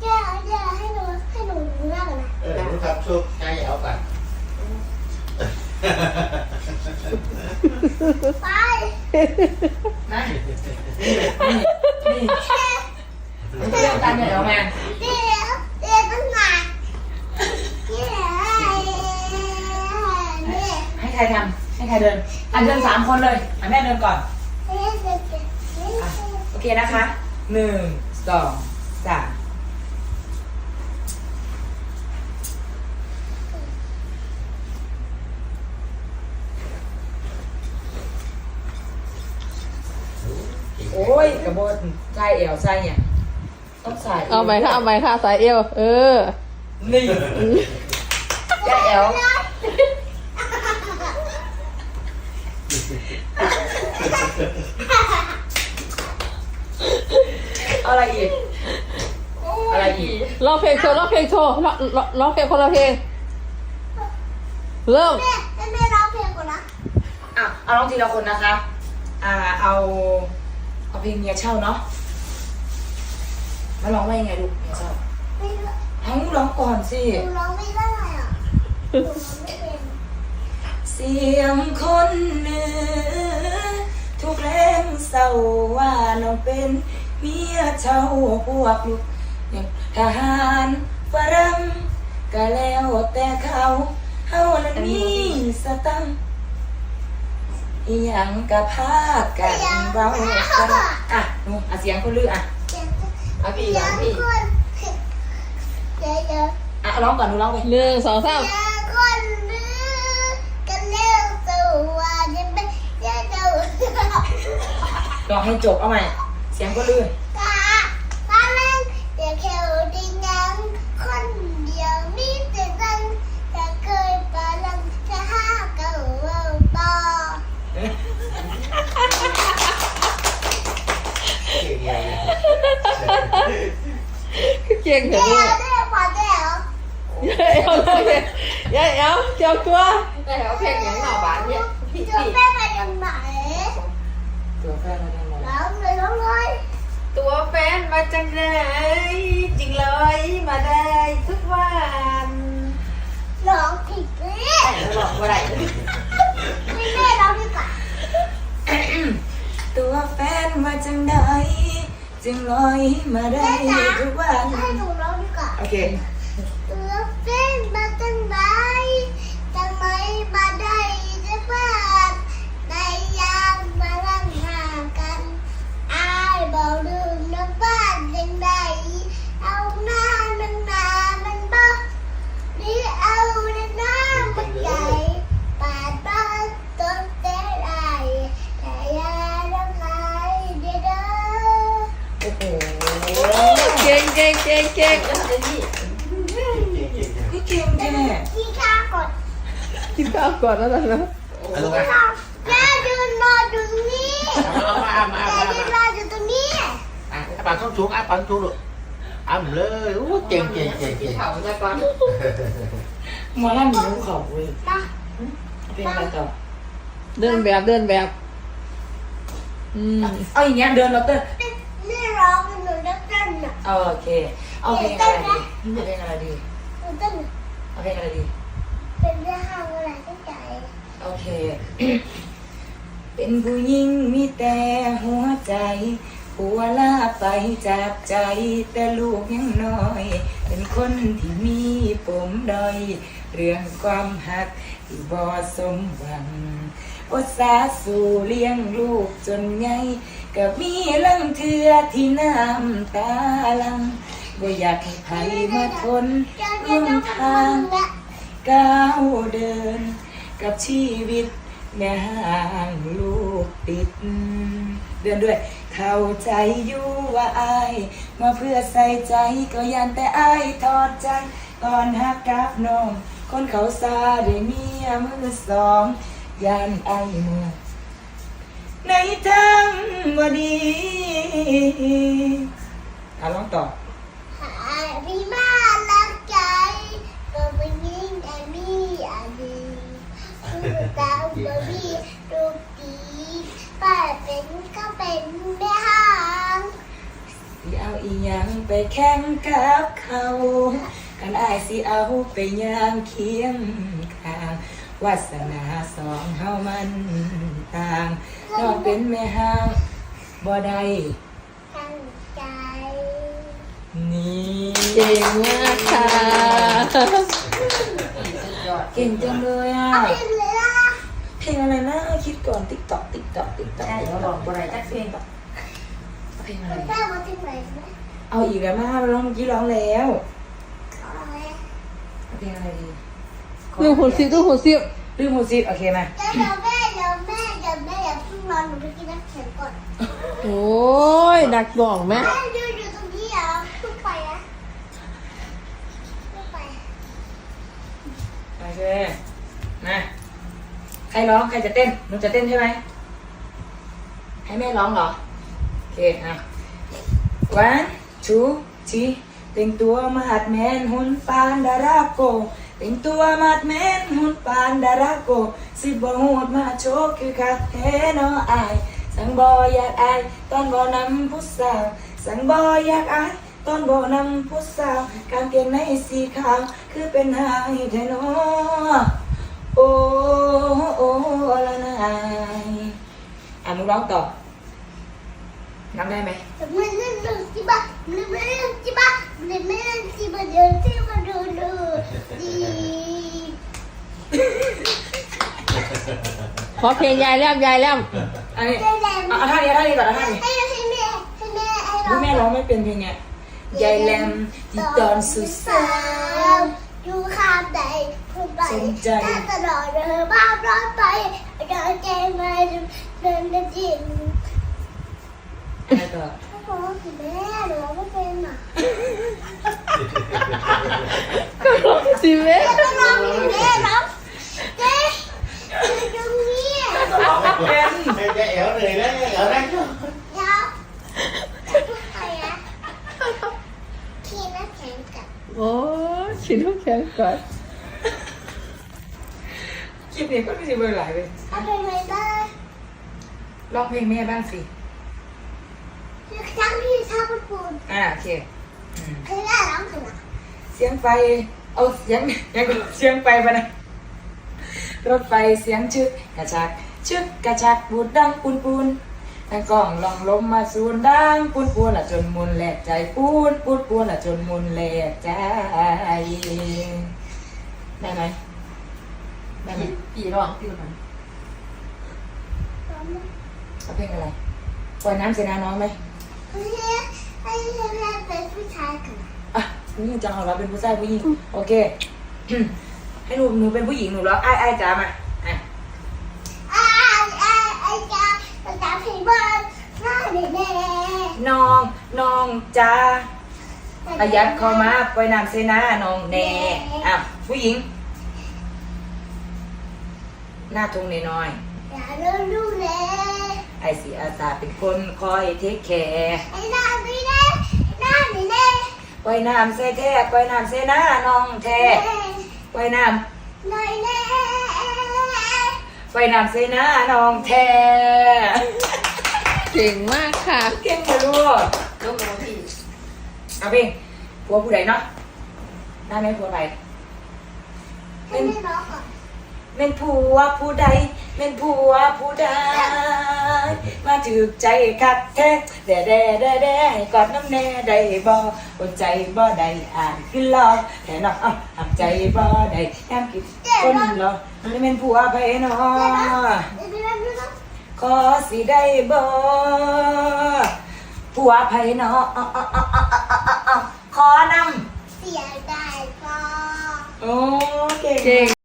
เจ๊เจ๊ให้หนูให้หนูดูหน้าก่อนนะเออรู้ทำชุกใจเอากันไปนะนี่นี่เรื่องการเนี่ยเอามาเดี๋ยวเดี๋ยวต้องมาเดี๋ยวเนี่ยให้ใครทำให้ใครเดินอะเดินสามคนเลยอะแม่เดินก่อนเดี๋ยวเดี๋ยวเดี๋ยวเดี๋ยวอะโอเคนะคะหนึ่งสองสาม ยกระโบนใส่เอวใส่เนี่ยต้องใส่เอาไปค่ะเอาไปค่ะสายเอวเออ นี่ใส่เอวเอาอะไรอีกอะไรอีกร้องเพลงโชว์ร้องเพลงโชว์ร้องร้องร้องเพลงคนละเพลงเริ่มแม่ให้แม่ร้องเพลงก่อนนะอะเอาร้องทีละคนนะคะ อ่าเอา เอาเพลงเมียเช่าเนาะมาร้องว่ายังไงลูกเมียเช่าไม่รู้เอาร้องก่อนสิ หนูร้องไม่ได้อะหนูร้องไม่เป็น เสียงคนเหนือทุกแรงเศร้าว่าน้องเป็นเมียเช่าพวกลูกอย่างทหารฝรั่งก็แล้วแต่เขาเฮานั้นมีสตังค์ อีหยังกะพากันเว้ากันอะหนูอะเสียงคนลืออะเดี๋ยวอะพี่เดี๋ร้ยอวงพี่คนเดี๋ยวเดี๋ยวอะร้องก่อนหนูร้องไปหนึ่งสองสามอย่าคนลือกันเร็วสู่ว่าจะเป็นอย่าเดูร้องให้จบเอาใหม่เสียงคนลือ กาตาเล่นเดี๋ยวแค่ดิ้งยังคนเดียวมีแต่ดังจะเคยปาลังจะหาเก่าเอาต่อ เก่งใหญ่ เก่งเถเดี๋อะยวลูกเดี๋ยวพอเดี๋ยวยายเอวร้องเพลงยายเอวเจียวตัว แต่เอาเพลงอย่างหน่อบานเนี่ยพี่จะพี่แม่ไปยังไหนตัวแฟนเราได้ไหมร้องเลยร้องเลยตัวแฟนมาจากไหนจริงเลยมาได้ทุกวันร้องผิดเลยแต่เราบอกว่าไรไม่แม่ร้ จึงลอยมาได้แม่จ๋าทุกวัน ให้หนูร้องดีกว่า โอเค ตัวเป็นมาตั้งไหนทำไมมาได้จะบ้านในยามมาลังห่างกันอายบอกลืมน้ำบ้านยังไงเอาหน้ามันมามันบอกนี่เอาในน้ำมันใหญ่ปาดบ้านต้นเตะไรแต่ยาละไงเด้อเด้อ โอ้โหเก่งเก่งเก่งเก่งก็เลยพี่เก่งแท้ที่ข้าวกดกินข้าวก่อนแล้วนะเอาลงมาแม่ยืนรออยู่ตรงนี้เอามาเอามาแม่เอายืนรออยู่ตรงนี้อะปากต้องสูงอะปากสูงลูกอ่ำเลยอู้เก่งเก่งเก่งเก่งเขาจะก่อนมาล่ำหนูเขาเว้ยเพลงอะไรต่อเดินแบบเดินแบบ อืมเอาอย่างเงี้ยเดินเราเต้น เอาโอเค เอาเพลงอะไรดีเอาเพลงอะไรดีหนูเต้นเอาเพลงอะไรดี เป็นเรื่องห้างอะไรที่ใจ โอเค เป็นผู้หญิงมีแต่หัวใจผัวลาไปจากใจแต่ลูกยังน้อย เป็นคนที่มีผมดอย เรื่องความหักที่บ่สมหวังอดสาสู่เลี้ยงลูกจนใหญ่ก็มีลังเทือที่น้ำตาลังบ่อยากให้ใครมาทนร่วมทางก้าวเดิน กับชีวิตแม่ห่างลูกติด เดินด้วย เข้าใจอยู่ว่าอายมาเพื่อใส่ใจก็ยันแต่อายทอดใจก่อนหักกับน้อง คนเขาซาได้เมียมือสองยันอายเมื่อในทางว่าดีอะร้องต่อหาพี่มารักใจก็เป็นยิ่งแต่มีอะไรคือตามก็มีลูกดีป้าเป็นก็เป็นแม่ห้างสีเอาอีหยังไปแข่งกับเขา กันอายสิเอาไปย่างเคียงข้างวาสนาสองเฮามันต่างน้องเป็นแม่ห้างบ่ได้ตั้งใจนี่เก่งมากค่ะเก่งจังเลยอะเอาไปเลยล่ะเพลงอะไรนะคิดก่อนติ๊กตอกติ๊กตอกติ๊กตอกใช่เราลองบ่ได้จักเพลงเพลงอะไรแม่มาที่ไหนไหมเอาอีกแล้วมาร้องเมื่อกี้ร้องแล้วเอาไว้ เอาเพลงอะไรดีดูหุ่นซิดูหุ่นซิลืมมูซิโอเคมาเดี๋ยวแม่เดี๋ยวแม่เดี๋ยวแม่อย่าเพิ่งนอนหนูไปกินน้ำแข็งก่อนโอ้ยดักบ่องไหมแม่ยืนอยู่ตรงนี้อะเพิ่งไปอะเพิ่งไปโอเคมาใครร้องใครจะเต้นหนูจะเต้นใช่ไหมให้แม่ร้องเหรอโอเคอะ one two three แต่งตัวมาหัดแมนหุ่นปานดาราโกแต่งตัวมาดแมนหุ่นปานดาราโก สิบ่หูดมาโชกคือคักแท้นาะอาย สังบ่อยากอายตอนบ่นำผู้สาวสังบ่อยากอายตอนบ่นำผู้สาวกางเกงในสีขาวคือเป็นหายแท้นาะโอ้โอ้ละนายอะมึงร้องต่อนับได้ไหมแต่ไม่เล่นดูสิบ้ เล่นสิบ้าไม่เล่นสิบ้าเดี๋ยวที่มาดูดูดีขอเพลงยายแล้มยายแล้มอันนี้เอาท่านี้เอาท่านี้ก่อนเอาท่านี้ให้แม่ให้แม่ให้แม่ร้องไม่เป็นเพลงเนี้ยยายแลมที่ตอนสุดสาวอยู่ข้ามใดคุณไปสนใจถ้าตลอดเดินบ้านร้อนไปเดินเจงมาเดินเดินจริงอะไรต่อพ่อแม่หนูไม่เป็นอะ สิเว้ยก็ลองคุณแม่เนาะเจ๊อยู่ตรงนี้ร้องไม่เป็นให้แกเอ๋วเหนื่อยแล้วเอ๋วได้ก็เดี๋ยวพูดไปอะขี่น้ำแข็งกับโอ้ยชิ้นน้ำแข็งก่อนคลิปนี้ก็ไม่ใช่เบอร์หลายเลยเอาไปไหนบ้างร้องเพลงแม่บ้างสิครั้งที่ชอบพูดปูนอ่าโอเคอืมเคยได้ร้องขนาดเสียงไฟ เอาเสียงยังก็เสียงไฟปะนะรถไฟเสียงชึกกระชักชึกกระชักบูดดังปูนปูนทางกล้องลองลมมาสูนดังปูนปูนละจนมุนแหลกใจปูนปูนปูนละจนมุนแหลกใจได้ไหมได้ไหมปีร้องปีมันเอาเพลงอะไรปล่อยน้ำเสนาน้องไหมเฮ้ยให้แม่เป็นผู้ชายกันอะ ผู้หญิงจะเอาเราเป็นผู้ชายผู้หญิงโอเค ให้หนูหนูเป็นผู้หญิงหนูร้องไอ้ไอ้ายจ๋ามาอะอ้ายอ้ายอ้ายจ้าแต่ตาผีบ้านหน้าแน่แน่น้องน้องจ้าประหยัดเข้ามาปล่อยน้ำเสนาน้องแน่อะผู้หญิง หน้าทงน้อยอย่าเลิกดูแลๆไอสีอาสาเป็นคนคอยเทคแคร์ ไอ้หน้าไม่แน่หน้าไม่แน่ ปล่อยน้ำเสแท้ปล่อยน้ำเสนาน้องแท้ปล่อยน้หน่อยแน่ำปล่อยน้ำเสนาน้องแท้เก่งมากค่ะ เก่งเลยลูกลงมาพี่เอาเพลงผัวผู้ใดเนาะได้ไหมผัวใครให้แม่ร้องก่อนเป็นผัวผู้ใดเป็นผัวผู้ใดมาถือใจคักแท้แด่แด่แด่แด่กอดน้ำแน่ได้บ่อดใจบ่ได้อ่านขึ้นรอแต่เนาะอะหักใจบ่ได้ยามกินคนรอนี่เป็นผัวไผเนาะเดี๋ยวเดี๋ยวเดี๋ยวขอสิได้บ่ผัวไผเนาะอะอะอะอะอะอะอะขอนำเสียดายพอโอ้เก่งเก่ง